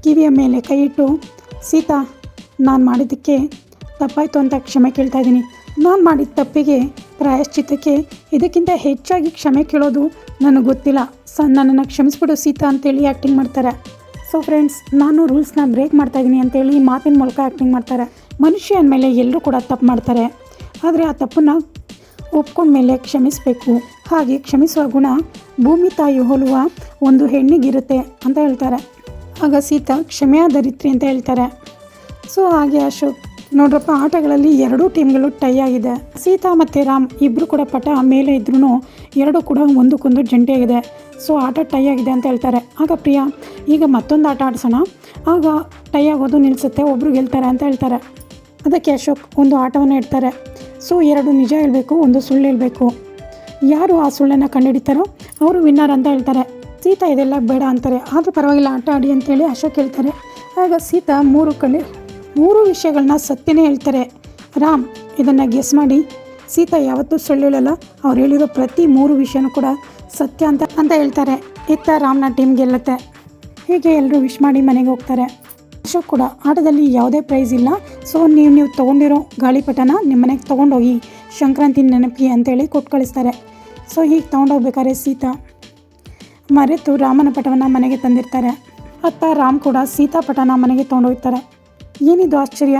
ಕಿವಿಯ ಮೇಲೆ ಕೈ ಇಟ್ಟು, ಸೀತಾ, ನಾನು ಮಾಡಿದ್ದಕ್ಕೆ ತಪ್ಪಾಯಿತು ಅಂತ ಕ್ಷಮೆ ಕೇಳ್ತಾ ಇದ್ದೀನಿ. ನಾನು ಮಾಡಿದ ತಪ್ಪಿಗೆ, ಪ್ರಾಯಶ್ಚಿತ್ತಕ್ಕೆ ಇದಕ್ಕಿಂತ ಹೆಚ್ಚಾಗಿ ಕ್ಷಮೆ ಕೇಳೋದು ನನಗೆ ಗೊತ್ತಿಲ್ಲ. ಸ ನನ್ನನ್ನು ಕ್ಷಮಿಸ್ಬಿಡು ಸೀತಾ ಅಂತೇಳಿ ಆ್ಯಕ್ಟಿಂಗ್ ಮಾಡ್ತಾರೆ. ಸೊ ಫ್ರೆಂಡ್ಸ್ ನಾನು ರೂಲ್ಸ್ನ ಬ್ರೇಕ್ ಮಾಡ್ತಾ ಇದ್ದೀನಿ ಅಂತೇಳಿ ಮಾತಿನ ಮೂಲಕ ಆ್ಯಕ್ಟಿಂಗ್ ಮಾಡ್ತಾರೆ. ಮನುಷ್ಯ ಅಂದಮೇಲೆ ಎಲ್ಲರೂ ಕೂಡ ತಪ್ಪು ಮಾಡ್ತಾರೆ. ಆದರೆ ಆ ತಪ್ಪನ್ನು ಒಪ್ಕೊಂಡ್ಮೇಲೆ ಕ್ಷಮಿಸಬೇಕು. ಹಾಗೆ ಕ್ಷಮಿಸುವ ಗುಣ ಭೂಮಿ ತಾಯಿ ಹೋಲುವ ಒಂದು ಹೆಣ್ಣಿಗಿರುತ್ತೆ ಅಂತ ಹೇಳ್ತಾರೆ. ಆಗ ಸೀತಾ ಕ್ಷಮೆಯಾದರಿತ್ರಿ ಅಂತ ಹೇಳ್ತಾರೆ. ಸೊ ಹಾಗೆ ಅಶೋಕ್ ನೋಡ್ರಪ್ಪ, ಆಟಗಳಲ್ಲಿ ಎರಡೂ ಟೀಮ್ಗಳು ಟೈ ಆಗಿದೆ. ಸೀತಾ ಮತ್ತು ರಾಮ್ ಇಬ್ಬರು ಕೂಡ ಪಟ ಮೇಲೆ ಇದ್ರೂ ಎರಡೂ ಕೂಡ ಒಂದಕ್ಕೊಂದು ಜಂಟಿಯಾಗಿದೆ ಸೊ ಆಟ ಟೈ ಆಗಿದೆ ಅಂತ ಹೇಳ್ತಾರೆ. ಆಗ ಪ್ರಿಯಾ, ಈಗ ಮತ್ತೊಂದು ಆಟ ಆಡಿಸೋಣ. ಆಗ ಟೈ ಆಗೋದು ನಿಲ್ಲಿಸುತ್ತೆ ಒಬ್ಬರು ಗೆಲ್ತಾರೆ ಅಂತ ಹೇಳ್ತಾರೆ. ಅದಕ್ಕೆ ಅಶೋಕ್ ಒಂದು ಆಟವನ್ನು ಇಡ್ತಾರೆ. ಸೊ ಎರಡು ನಿಜ ಹೇಳಬೇಕು, ಒಂದು ಸುಳ್ಳು ಹೇಳಬೇಕು. ಯಾರು ಆ ಸುಳ್ಳನ್ನು ಕಂಡುಹಿಡಿತಾರೋ ಅವರು ವಿನ್ನರ್ ಅಂತ ಹೇಳ್ತಾರೆ. ಸೀತಾ ಇದೆಲ್ಲ ಬೇಡ ಅಂತಾರೆ. ಆದರೂ ಪರವಾಗಿಲ್ಲ, ಆಟ ಆಡಿ ಅಂತೇಳಿ ಅಶೋಕ್ ಹೇಳ್ತಾರೆ. ಆಗ ಸೀತಾ ಮೂರು ಕಡೆ ಮೂರು ವಿಷಯಗಳನ್ನ ಸತ್ಯನೇ ಹೇಳ್ತಾರೆ. ರಾಮ್, ಇದನ್ನು ಗೆಸ್ ಮಾಡಿ. ಸೀತಾ ಯಾವತ್ತೂ ಸುಳ್ಳು ಹೇಳಲ್ಲ ಅವ್ರು ಹೇಳಿರೋ ಪ್ರತಿ ಮೂರು ವಿಷಯನೂ ಕೂಡ ಸತ್ಯ ಅಂತ ಅಂತ ಹೇಳ್ತಾರೆ. ಇತ್ತ ರಾಮ್ನ ಟೀಮ್ ಗೆಲ್ಲುತ್ತೆ. ಹೀಗೆ ಎಲ್ಲರೂ ವಿಶ್ ಮಾಡಿ ಮನೆಗೆ ಹೋಗ್ತಾರೆ. ಅಶೋಕ್ ಕೂಡ ಆಟದಲ್ಲಿ ಯಾವುದೇ ಪ್ರೈಸ್ ಇಲ್ಲ. ಸೊ ನೀವು ನೀವು ತೊಗೊಂಡಿರೋ ಗಾಳಿಪಟನ ನಿಮ್ಮ ಮನೆಗೆ ತೊಗೊಂಡೋಗಿ ಸಂಕ್ರಾಂತಿ ನೆನಪಿಗೆ ಅಂತೇಳಿ ಕೊಟ್ಟು ಕಳಿಸ್ತಾರೆ. ಸೊ ಹೀಗೆ ತೊಗೊಂಡೋಗ್ಬೇಕಾದ್ರೆ ಸೀತಾ ಮರೆತು ರಾಮನ ಪಟವನ್ನು ಮನೆಗೆ ತಂದಿರ್ತಾರೆ. ಅತ್ತ ರಾಮ್ ಕೂಡ ಸೀತಾ ಪಟನ ಮನೆಗೆ ತೊಗೊಂಡೋಗ್ತಾರೆ. ಏನಿದು ಆಶ್ಚರ್ಯ?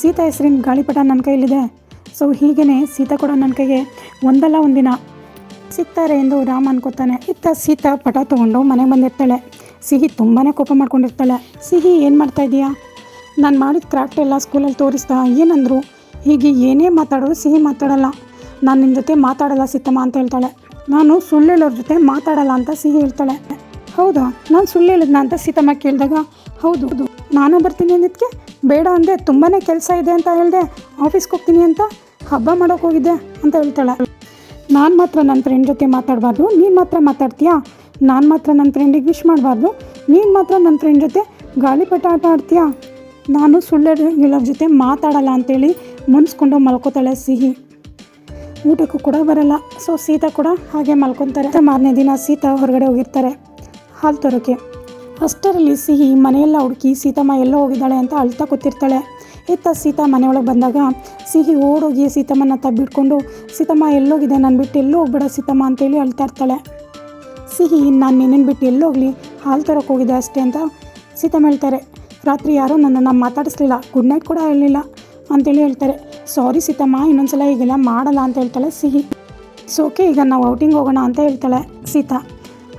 ಸೀತಾ ಹೆಸರಿನ ಗಾಳಿಪಟ ನನ್ನ ಕೈಲಿದೆ ಸೊ ಹೀಗೇ ಸೀತಾ ಕೂಡ ನನ್ನ ಕೈಗೆ ಒಂದಲ್ಲ ಒಂದಿನ ಸಿಗ್ತಾರೆ ಎಂದು ರಾಮ ಅನ್ಕೋತಾನೆ. ಇತ್ತ ಸೀತಾ ಪಟ ತೊಗೊಂಡು ಮನೆಗೆ ಬಂದಿರ್ತಾಳೆ. ಸಿಹಿ ತುಂಬಾ ಕೋಪ ಮಾಡ್ಕೊಂಡಿರ್ತಾಳೆ. ಸಿಹಿ ಏನು ಮಾಡ್ತಾ ಇದೀಯಾ? ನಾನು ಮಾಡಿದ ಕ್ರಾಫ್ಟ್ ಎಲ್ಲ ಸ್ಕೂಲಲ್ಲಿ ತೋರಿಸ್ತಾ ಏನಂದ್ರು? ಹೀಗೆ ಏನೇ ಮಾತಾಡೋದು ಸಿಹಿ ಮಾತಾಡಲ್ಲ. ನಾನು ನಿನ್ನ ಜೊತೆ ಮಾತಾಡಲ್ಲ ಸೀತಮ್ಮ ಅಂತ ಹೇಳ್ತಾಳೆ. ನಾನು ಸುಳ್ಳು ಹೇಳೋರ ಜೊತೆ ಮಾತಾಡಲ್ಲ ಅಂತ ಸಿಹಿ ಹೇಳ್ತಾಳೆ. ಹೌದಾ? ನಾನು ಸುಳ್ಳು ಹೇಳಿದ್ನ ಅಂತ ಸೀತಮ್ಮ ಕೇಳಿದಾಗ? ಹೌದು ಹೌದು. ನಾನು ಬರ್ತೀನಿ ಅಂದಿದ್ದಕ್ಕೆ ಬೇಡ ಅಂದೆ ತುಂಬಾ ಕೆಲಸ ಇದೆ ಅಂತ ಹೇಳಿದೆ, ಆಫೀಸ್ಗೆ ಹೋಗ್ತೀನಿ ಅಂತ ಹಬ್ಬ ಮಾಡೋಕೆ ಹೋಗಿದ್ದೆ ಅಂತ ಹೇಳ್ತಾಳೆ. ನಾನು ಮಾತ್ರ ನನ್ನ ಫ್ರೆಂಡ್ ಜೊತೆ ಮಾತಾಡಬಾರ್ದು, ನೀನು ಮಾತ್ರ ಮಾತಾಡ್ತೀಯಾ? ನಾನು ಮಾತ್ರ ನನ್ನ ಫ್ರೆಂಡಿಗೆ ವಿಶ್ ಮಾಡಬಾರ್ದು, ನೀನು ಮಾತ್ರ ನನ್ನ ಫ್ರೆಂಡ್ ಜೊತೆ ಗಾಳಿಪಟ ಆಟ ಆಡ್ತೀಯಾ? ನಾನು ಸುಳ್ಳು ಹೇಳೋರ ಜೊತೆ ಮಾತಾಡಲ್ಲ ಅಂತೇಳಿ ಮುನ್ಸ್ಕೊಂಡು ಮಲ್ಕೋತಾಳೆ ಸಿಹಿ. ಊಟಕ್ಕೂ ಕೂಡ ಬರಲ್ಲ ಸೊ ಸೀತಾ ಕೂಡ ಹಾಗೆ ಮಲ್ಕೊತಾರೆ. ಮಾರನೇ ದಿನ ಸೀತಾ ಹೊರಗಡೆ ಹೋಗಿರ್ತಾರೆ, ಹಾಲು ತರೋಕೆ ಅಷ್ಟರಲ್ಲಿ ಸಿಹಿ, ಮನೆಯೆಲ್ಲ ಹುಡುಕಿ ಸೀತಮ್ಮ ಎಲ್ಲೋ ಹೋಗಿದ್ದಾಳೆ ಅಂತ ಅಳ್ತಾ ಕೂತಿರ್ತಾಳೆ. ಇತ್ತ ಸೀತಾ ಮನೆಯೊಳಗೆ ಬಂದಾಗ ಸಿಹಿ ಓಡೋಗಿ ಸೀತಮ್ಮನ ತಬ್ಬಿಟ್ಕೊಂಡು, ಸೀತಮ್ಮ, ಎಲ್ಲೋಗಿದೆ? ನಾನು ಬಿಟ್ಟು ಎಲ್ಲೂ ಹೋಗ್ಬೇಡ ಸೀತಮ್ಮ ಅಂತೇಳಿ ಅಳ್ತಾ ಇರ್ತಾಳೆ. ಸಿಹಿ, ನಾನು ನಿನ್ನನ್ನು ಬಿಟ್ಟು ಎಲ್ಲೋಗಲಿ ಹಾಲು ತರೋಕೆ ಹೋಗಿದೆ ಅಷ್ಟೇ ಅಂತ ಸೀತಮ್ಮ ಹೇಳ್ತಾರೆ. ರಾತ್ರಿ ಯಾರೋ ನನ್ನನ್ನು ಮಾತಾಡಿಸ್ಲಿಲ್ಲ ಗುಡ್ ನೈಟ್ ಕೂಡ ಹೇಳಲಿಲ್ಲ ಅಂತೇಳಿ ಹೇಳ್ತಾರೆ. ಸಾರಿ ಸೀತಮ್ಮ, ಇನ್ನೊಂದ್ಸಲ ಈಗೆಲ್ಲ ಮಾಡಲ್ಲ ಅಂತ ಹೇಳ್ತಾಳೆ ಸಿಹಿ. ಸೊ ಓಕೆ ಈಗ ನಾವು ಔಟಿಂಗ್ ಹೋಗೋಣ ಅಂತ ಹೇಳ್ತಾಳೆ ಸೀತಾ.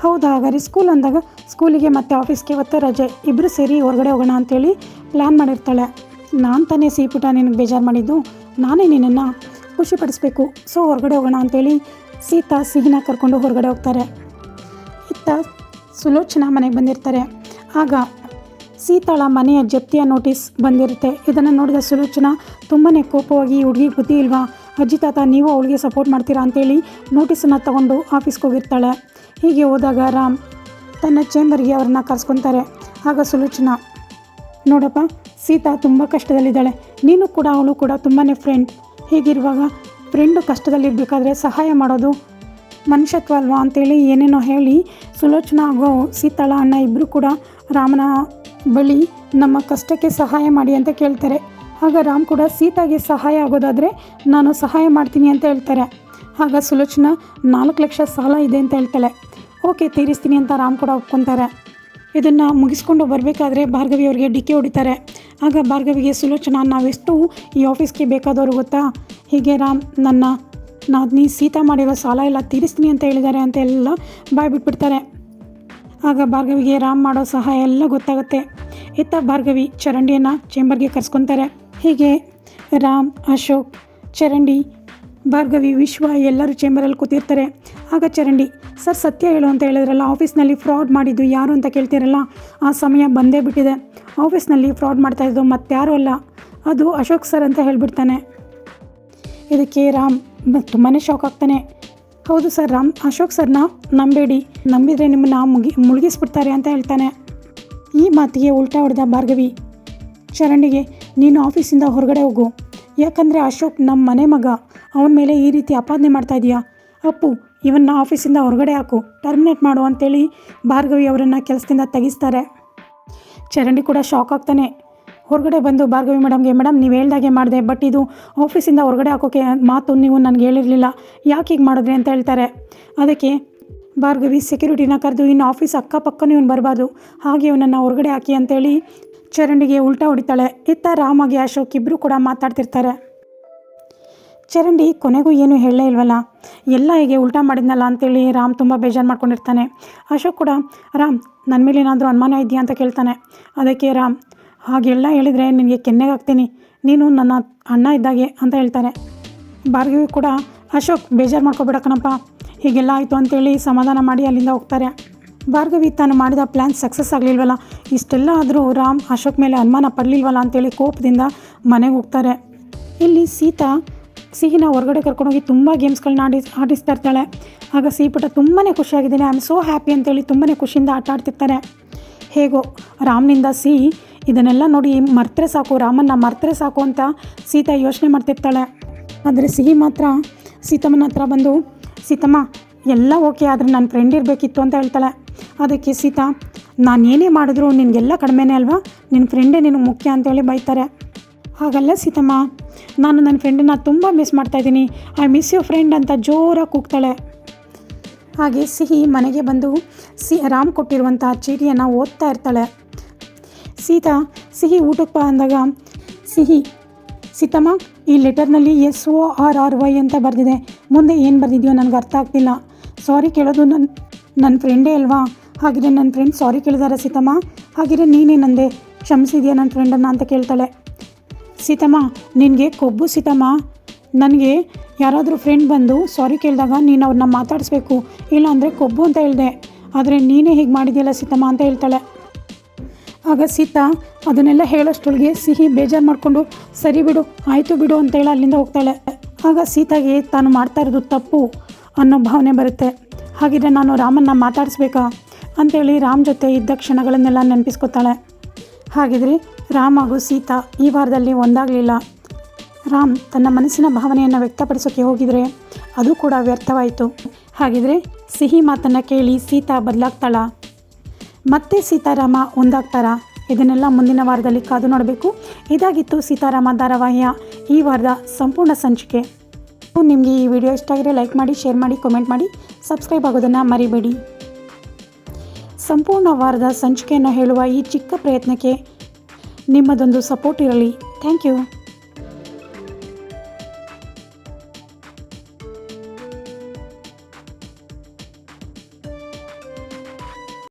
ಹೌದಾ, ಹಾಗಾದ್ರೆ ಸ್ಕೂಲ್ ಅಂದಾಗ ಸ್ಕೂಲಿಗೆ ಮತ್ತು ಆಫೀಸ್ಗೆ ಇವತ್ತು ರಜೆ. ಇಬ್ಬರು ಸೇರಿ ಹೊರಗಡೆ ಹೋಗೋಣ ಅಂತೇಳಿ ಪ್ಲ್ಯಾನ್ ಮಾಡಿರ್ತಾಳೆ. ನಾನು ತಾನೇ ಸಿಹಿಪುಟ ನಿನಗೆ ಬೇಜಾರು ಮಾಡಿದ್ದು. ನಾನೇ ನಿನ್ನನ್ನು ಖುಷಿಪಡಿಸ್ಬೇಕು. ಸೊ ಹೊರಗಡೆ ಹೋಗೋಣ ಅಂತೇಳಿ ಸೀತಾ ಸಿಹಿನ ಕರ್ಕೊಂಡು ಹೊರಗಡೆ ಹೋಗ್ತಾರೆ. ಇತ್ತ ಸುಲೋಚನಾ ಮನೆಗೆ ಬಂದಿರ್ತಾರೆ. ಆಗ ಸೀತಾಳ ಮನೆಯ ಜಪ್ತಿಯ ನೋಟಿಸ್ ಬಂದಿರುತ್ತೆ. ಇದನ್ನು ನೋಡಿದ ಸುಲೋಚನಾ ತುಂಬಾ ಕೋಪವಾಗಿ, ಹುಡುಗಿ ಬುದ್ಧಿ ಇಲ್ವಾ? ಅಜ್ಜಿ ತಾತ, ನೀವು ಅವಳಿಗೆ ಸಪೋರ್ಟ್ ಮಾಡ್ತೀರಾ? ಅಂತೇಳಿ ನೋಟಿಸನ್ನು ತಗೊಂಡು ಆಫೀಸ್ಗೆ ಹೋಗಿರ್ತಾಳೆ. ಹೀಗೆ ಹೋದಾಗ ರಾಮ್ ತನ್ನ ಚೇಂಬರ್ಗೆ ಅವ್ರನ್ನ ಕರ್ಸ್ಕೊತಾರೆ. ಆಗ ಸುಲೋಚನಾ, ನೋಡಪ್ಪ, ಸೀತಾ ತುಂಬ ಕಷ್ಟದಲ್ಲಿದ್ದಾಳೆ. ನೀನು ಕೂಡ, ಅವಳು ಕೂಡ ತುಂಬಾ ಫ್ರೆಂಡ್ ಹೀಗಿರುವಾಗ ಫ್ರೆಂಡು ಕಷ್ಟದಲ್ಲಿರಬೇಕಾದ್ರೆ ಸಹಾಯ ಮಾಡೋದು ಮನುಷ್ಯತ್ವ ಅಲ್ವಾ ಅಂತೇಳಿ ಏನೇನೋ ಹೇಳಿ ಸುಲೋಚನಾ ಹಾಗೂ ಸೀತಾಳ ಅಣ್ಣ ಇಬ್ಬರು ಕೂಡ ರಾಮನ ಬಳಿ ನಮ್ಮ ಕಷ್ಟಕ್ಕೆ ಸಹಾಯ ಮಾಡಿ ಅಂತ ಕೇಳ್ತಾರೆ. ಆಗ ರಾಮ್ ಕೂಡ ಸೀತಾಗೆ ಸಹಾಯ ಆಗೋದಾದರೆ ನಾನು ಸಹಾಯ ಮಾಡ್ತೀನಿ ಅಂತ ಹೇಳ್ತಾರೆ. ಆಗ ಸುಲೋಚನಾ, ನಾಲ್ಕು ಲಕ್ಷ ಸಾಲ ಇದೆ ಅಂತ ಹೇಳ್ತಾಳೆ. ಓಕೆ, ತೀರಿಸ್ತೀನಿ ಅಂತ ರಾಮ್ ಕೂಡ ಒಪ್ಕೊತಾರೆ. ಇದನ್ನು ಮುಗಿಸ್ಕೊಂಡು ಬರಬೇಕಾದ್ರೆ ಭಾರ್ಗವಿ ಅವರಿಗೆ ಡಿಕ್ಕಿ ಹೊಡಿತಾರೆ. ಆಗ ಭಾರ್ಗವಿಗೆ ಸುಲೋಚನಾ, ನಾವೆಷ್ಟು ಈ ಆಫೀಸ್ಗೆ ಬೇಕಾದವರು ಗೊತ್ತಾ? ಹೀಗೆ ರಾಮ್ ನನ್ನ ನಾದ್ನಿ ಸೀತಾ ಮಾಡಿರೋ ಸಾಲ ಎಲ್ಲ ತೀರಿಸ್ತೀನಿ ಅಂತ ಹೇಳಿದ್ದಾರೆ ಅಂತ ಎಲ್ಲ ಬಾಯ್ ಬಿಟ್ಬಿಡ್ತಾರೆ. ಆಗ ಭಾರ್ಗವಿಗೆ ರಾಮ್ ಮಾಡೋ ಸಹಾಯ ಎಲ್ಲ ಗೊತ್ತಾಗುತ್ತೆ. ಇತ್ತ ಭಾರ್ಗವಿ ಚರಂಡಿಯನ್ನು ಚೇಂಬರ್ಗೆ ಕರ್ಸ್ಕೊತಾರೆ. ಹೀಗೆ ರಾಮ್, ಅಶೋಕ್, ಚರಂಡಿ ಭಾರ್ಗವಿ, ವಿಶ್ವ ಎಲ್ಲರೂ ಚೇಂಬರಲ್ಲಿ ಕೂತಿರ್ತಾರೆ. ಆಗ ಚರಂಡಿ, ಸರ್, ಸತ್ಯ ಹೇಳು ಅಂತ ಹೇಳಿದ್ರಲ್ಲ, ಆಫೀಸ್ನಲ್ಲಿ ಫ್ರಾಡ್ ಮಾಡಿದ್ದು ಯಾರು ಅಂತ ಕೇಳ್ತಿರಲ್ಲ? ಆ ಸಮಯ ಬಂದೇ ಬಿಟ್ಟಿದೆ. ಆಫೀಸ್ನಲ್ಲಿ ಫ್ರಾಡ್ ಮಾಡ್ತಾಯಿದ್ದು ಮತ್ತಾರೂ ಅಲ್ಲ. ಅದು ಅಶೋಕ್ ಸರ್ ಅಂತ ಹೇಳಿಬಿಡ್ತಾನೆ. ಇದಕ್ಕೆ ರಾಮ್ ತುಂಬಾ ಶಾಕ್ ಆಗ್ತಾನೆ. ಹೌದು ಸರ್, ರಾಮ್, ಅಶೋಕ್ ಸರ್ನ ನಂಬೇಡಿ. ನಂಬಿದರೆ ನಿಮ್ಮನ್ನ ಮುಗಿ, ಮುಳುಗಿಸ್ಬಿಡ್ತಾರೆ ಅಂತ ಹೇಳ್ತಾನೆ. ಈ ಮಾತಿಗೆ ಉಲ್ಟಾ ಹೊಡೆದ ಭಾರ್ಗವಿ, ಚರಂಡಿಗೆ, ನೀನು ಆಫೀಸಿಂದ ಹೊರಗಡೆ ಹೋಗು. ಯಾಕಂದರೆ ಅಶೋಕ್ ನಮ್ಮ ಮನೆ ಮಗ. ಅವನ ಮೇಲೆ ಈ ರೀತಿ ಅಪಾದನೆ ಮಾಡ್ತಾ ಇದೆಯಾ? ಅಪ್ಪು, ಇವನ್ನ ಆಫೀಸಿಂದ ಹೊರಗಡೆ ಹಾಕು. ಟರ್ಮಿನೇಟ್ ಮಾಡು ಅಂತೇಳಿ ಭಾರ್ಗವಿ ಅವರನ್ನು ಕೆಲಸದಿಂದ ತೆಗಿಸ್ತಾರೆ. ಚರಂಡಿ ಕೂಡ ಶಾಕ್ ಆಗ್ತಾನೆ. ಹೊರಗಡೆ ಬಂದು ಭಾರ್ಗವಿ ಮೇಡಮ್ಗೆ, ಮೇಡಮ್, ನೀವು ಹೇಳ್ದಾಗೆ ಮಾಡಿದೆ, ಬಟ್ ಇದು ಆಫೀಸಿಂದ ಹೊರಗಡೆ ಹಾಕೋಕೆ ಮಾತು ನೀವು ನನಗೆ ಹೇಳಿರಲಿಲ್ಲ. ಯಾಕೆ ಹೀಗೆ ಮಾಡಿದ್ರಿ ಅಂತ ಹೇಳ್ತಾರೆ. ಅದಕ್ಕೆ ಭಾರ್ಗವಿ ಸೆಕ್ಯೂರಿಟಿನ ಕರೆದು, ಇನ್ನು ಆಫೀಸ್ ಅಕ್ಕಪಕ್ಕನೂ ಇವನು ಬರಬಾರ್ದು. ಹಾಗೆ ಇವನನ್ನು ಹೊರಗಡೆ ಹಾಕಿ ಅಂತೇಳಿ ಚರಂಡಿಗೆ ಉಲ್ಟಾ ಹೊಡಿತಾಳೆ. ಇತ್ತ ರಾಮಾಗಿ ಅಶೋಕ್ ಇಬ್ಬರು ಕೂಡ ಮಾತಾಡ್ತಿರ್ತಾರೆ. ಚರಂಡಿ ಕೊನೆಗೂ ಏನು ಹೇಳಲೇ ಇಲ್ವಲ್ಲ? ಎಲ್ಲ ಹೀಗೆ ಉಲ್ಟಾ ಮಾಡಿದ್ನಲ್ಲ ಅಂತೇಳಿ ರಾಮ್ ತುಂಬ ಬೇಜಾರು ಮಾಡ್ಕೊಂಡಿರ್ತಾನೆ. ಅಶೋಕ್ ಕೂಡ, ರಾಮ್ ನನ್ನ ಮೇಲೆ ಏನಾದರೂ ಅನುಮಾನ ಇದೆಯಾ ಅಂತ ಕೇಳ್ತಾನೆ. ಅದಕ್ಕೆ ರಾಮ್, ಹಾಗೆಲ್ಲ ಹೇಳಿದರೆ ನಿನಗೆ ಕೆನ್ನೆಗಾಗ್ತೀನಿ ನೀನು ನನ್ನ ಅಣ್ಣ ಇದ್ದಾಗೆ ಅಂತ ಹೇಳ್ತಾರೆ ಭಾರ್ಗವಿ ಕೂಡ, ಅಶೋಕ್, ಬೇಜಾರು ಕಣಪ್ಪ. ಹೀಗೆಲ್ಲ ಆಯಿತು ಅಂತೇಳಿ ಸಮಾಧಾನ ಮಾಡಿ ಅಲ್ಲಿಂದ ಹೋಗ್ತಾರೆ. ಭಾರ್ಗವಿ ತಾನು ಮಾಡಿದ ಪ್ಲ್ಯಾನ್ ಸಕ್ಸಸ್ ಆಗಲಿಲ್ವಲ್ಲ? ಇಷ್ಟೆಲ್ಲ ಆದರೂ ರಾಮ್ ಅಶೋಕ್ ಮೇಲೆ ಅನುಮಾನ ಪಡಲಿಲ್ವಲ್ಲ ಅಂತೇಳಿ ಕೋಪದಿಂದ ಮನೆಗೆ ಹೋಗ್ತಾರೆ. ಇಲ್ಲಿ ಸೀತಾ ಸಿಹಿನ ಹೊರಗಡೆ ಕರ್ಕೊಂಡೋಗಿ ತುಂಬ ಗೇಮ್ಸ್ಗಳನ್ನ ಆಡಿ ಆಡಿಸ್ತಾ ಇರ್ತಾಳೆ. ಆಗ ಸಿಹಿಪುಟ ತುಂಬಾ ಖುಷಿಯಾಗಿದ್ದೀನಿ. ಐ ಆಮ್ ಸೋ ಹ್ಯಾಪಿ ಅಂತೇಳಿ ತುಂಬಾ ಖುಷಿಯಿಂದ ಆಟ ಆಡ್ತಿರ್ತಾರೆ ಹೇಗೋ, ರಾಮ್ನಿಂದ ಸಿಹಿ, ಇದನ್ನೆಲ್ಲ ನೋಡಿ ಮರ್ತರೆ ಸಾಕು, ರಾಮನ್ನ ಮರ್ತರೆ ಸಾಕು ಅಂತ ಸೀತಾ ಯೋಚನೆ ಮಾಡ್ತಿರ್ತಾಳೆ. ಆದರೆ ಸಿಹಿ ಮಾತ್ರ, ಸೀತಮ್ಮನ ಹತ್ರ ಬಂದು, ಸೀತಮ್ಮ, ಎಲ್ಲ ಓಕೆ ಆದರೆ ನನ್ನ ಫ್ರೆಂಡ್ ಇರಬೇಕಿತ್ತು ಅಂತ ಹೇಳ್ತಾಳೆ. ಅದಕ್ಕೆ ಸೀತಾ, ನಾನು ಏನೇ ಮಾಡಿದ್ರು ನಿನಗೆಲ್ಲ ಕಡಿಮೆನೇ ಅಲ್ವಾ? ನಿನ್ನ ಫ್ರೆಂಡೇ ನಿನಗೆ ಮುಖ್ಯ ಅಂತೇಳಿ ಬೈತಾರೆ. ಹಾಗಲ್ಲ ಸೀತಮ್ಮ. ನಾನು ನನ್ನ ಫ್ರೆಂಡನ್ನ ತುಂಬ ಮಿಸ್ ಮಾಡ್ತಾಯಿದ್ದೀನಿ ಐ ಮಿಸ್ ಯು ಫ್ರೆಂಡ್ ಅಂತ ಜೋರಾಗಿ ಕೂಗ್ತಾಳೆ. ಹಾಗೆ ಸಿಹಿ ಮನೆಗೆ ಬಂದು ಸಿ ರಾಮ್ ಕೊಟ್ಟಿರುವಂಥ ಚೀಟಿಯನ್ನು ಓದ್ತಾ ಇರ್ತಾಳೆ. ಸೀತಾ, ಸಿಹಿ ಊಟಕ್ಕೆ ಬಾ ಅಂದಾಗ, ಸಿಹಿ, ಸೀತಮ್ಮ, ಈ ಲೆಟರ್ನಲ್ಲಿ S O R R Y ಅಂತ ಬರೆದಿದೆ. ಮುಂದೆ ಏನು ಬರೆದಿದೆಯೋ ನನಗೆ ಅರ್ಥ ಆಗ್ತಿಲ್ಲ. ಸಾರಿ ಕೇಳೋದು ನನ್ನ ನನ್ನ ಫ್ರೆಂಡೇ ಅಲ್ವಾ? ಹಾಗಿದ್ರೆ ನನ್ನ ಫ್ರೆಂಡ್ ಸಾರಿ ಕೇಳಿದಾರ ಸೀತಮ್ಮ? ಹಾಗಿದ್ರೆ ನೀನೇ ನಂದೆ, ಕ್ಷಮಿಸಿದ್ಯಾ ನನ್ನ ಫ್ರೆಂಡನ್ನು ಅಂತ ಕೇಳ್ತಾಳೆ. ಸೀತಮ್ಮ, ನಿನಗೆ ಕೊಬ್ಬು ಸೀತಮ್ಮ. ನನಗೆ ಯಾರಾದರೂ ಫ್ರೆಂಡ್ ಬಂದು ಸಾರಿ ಕೇಳಿದಾಗ ನೀನು ಅವ್ರನ್ನ ಮಾತಾಡಿಸ್ಬೇಕು ಇಲ್ಲ ಅಂದರೆ ಕೊಬ್ಬು ಅಂತ ಹೇಳಿದೆ. ಆದರೆ ನೀನೇ ಹೀಗೆ ಮಾಡಿದೆಯಲ್ಲ ಸೀತಮ್ಮ ಅಂತ ಹೇಳ್ತಾಳೆ. ಆಗ ಸೀತಾ ಅದನ್ನೆಲ್ಲ ಹೇಳೋಷ್ಟೊಳಗೆ ಸಿಹಿ ಬೇಜಾರು ಮಾಡಿಕೊಂಡು, ಸರಿ ಬಿಡು, ಆಯಿತು ಬಿಡು ಅಂತೇಳಿ ಅಲ್ಲಿಂದ ಹೋಗ್ತಾಳೆ. ಆಗ ಸೀತಾಗೆ ತಾನು ಮಾಡ್ತಾ ಇರೋದು ತಪ್ಪು ಅನ್ನೋ ಭಾವನೆ ಬರುತ್ತೆ. ಹಾಗಿದ್ರೆ ನಾನು ರಾಮನ್ನ ಮಾತಾಡಿಸ್ಬೇಕಾ? ಅಂತೇಳಿ ರಾಮ್ ಜೊತೆ ಇದ್ದ ಕ್ಷಣಗಳನ್ನೆಲ್ಲ ನೆನಪಿಸ್ಕೊತಾಳೆ. ಹಾಗಿದ್ರೆ ರಾಮ್ ಹಾಗೂ ಸೀತಾ ಈ ವಾರದಲ್ಲಿ ಒಂದಾಗಲಿಲ್ಲ. ರಾಮ್ ತನ್ನ ಮನಸ್ಸಿನ ಭಾವನೆಯನ್ನು ವ್ಯಕ್ತಪಡಿಸೋಕ್ಕೆ ಹೋಗಿದರೆ ಅದು ಕೂಡ ವ್ಯರ್ಥವಾಯಿತು. ಹಾಗಿದ್ರೆ ಸಿಹಿ ಮಾತನ್ನು ಕೇಳಿ ಸೀತಾ ಬದಲಾಗ್ತಾಳ. ಮತ್ತೆ ಸೀತಾರಾಮ ಒಂದಾಗ್ತಾರಾ? ಇದನ್ನೆಲ್ಲ ಮುಂದಿನ ವಾರದಲ್ಲಿ ಕಾದು ನೋಡಬೇಕು. ಇದಾಗಿತ್ತು ಸೀತಾರಾಮ ಧಾರಾವಾಹಿಯ ಈ ವಾರದ ಸಂಪೂರ್ಣ ಸಂಚಿಕೆ. ನಿಮಗೆ ಈ ವಿಡಿಯೋ ಇಷ್ಟ ಆಗಿದ್ರೆ ಲೈಕ್ ಮಾಡಿ, ಶೇರ್ ಮಾಡಿ ಕಮೆಂಟ್ ಮಾಡಿ. ಸಬ್ಸ್ಕ್ರೈಬ್ ಆಗೋದನ್ನು ಮರಿಬೇಡಿ. ಸಂಪೂರ್ಣ ವಾರದ ಸಂಚಿಕೆಯನ್ನು ಹೇಳುವ ಈ ಚಿಕ್ಕ ಪ್ರಯತ್ನಕ್ಕೆ ನಿಮ್ಮದೊಂದು ಸಪೋರ್ಟ್ ಇರಲಿ. Thank you.